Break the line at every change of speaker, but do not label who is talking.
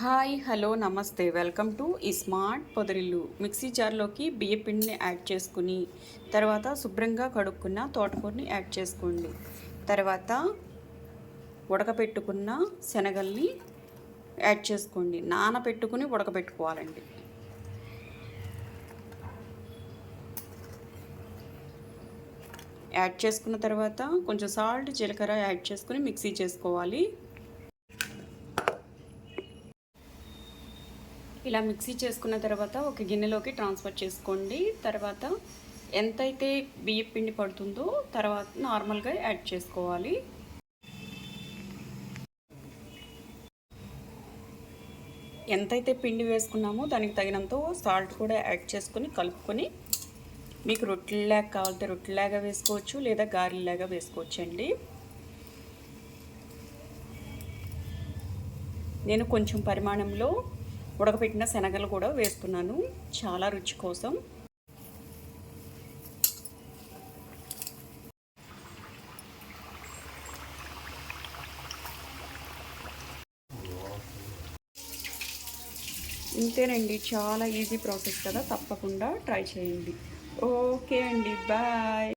Hi hello నమస్తే. Welcome to ఈ smart పొదరిల్లు. మిక్సీ జార్లోకి బియ్య పిండిని యాడ్ చేసుకుని తర్వాత శుభ్రంగా కడుక్కున్న తోటకూరని యాడ్ చేసుకోండి. తర్వాత ఉడకపెట్టుకున్న శనగల్ని యాడ్ చేసుకోండి. నానబెట్టుకుని ఉడకబెట్టుకోవాలండి. యాడ్ చేసుకున్న తర్వాత కొంచెం సాల్ట్ జీలకర్ర యాడ్ చేసుకుని మిక్సీ చేసుకోవాలి. ఇలా మిక్సీ చేసుకున్న తర్వాత ఒక గిన్నెలోకి ట్రాన్స్ఫర్ చేసుకోండి. తర్వాత ఎంతైతే బియ్య పిండి పడుతుందో తర్వాత నార్మల్గా యాడ్ చేసుకోవాలి. ఎంతైతే పిండి వేసుకున్నామో దానికి తగినంత సాల్ట్ కూడా యాడ్ చేసుకొని కలుపుకొని మీకు రొట్టెలాగా కావాలంటే రొట్టెలాగా వేసుకోవచ్చు లేదా గారెలాగా వేసుకోవచ్చు అండి నేను కొంచెం పరిమాణంలో ఉడకపెట్టిన శనగలు కూడా వేస్తున్నాను. చాలా రుచి కోసం. ఇంతేనండి చాలా ఈజీ ప్రాసెస్ కదా. తప్పకుండా ట్రై చేయండి. ఓకే అండి బాయ్.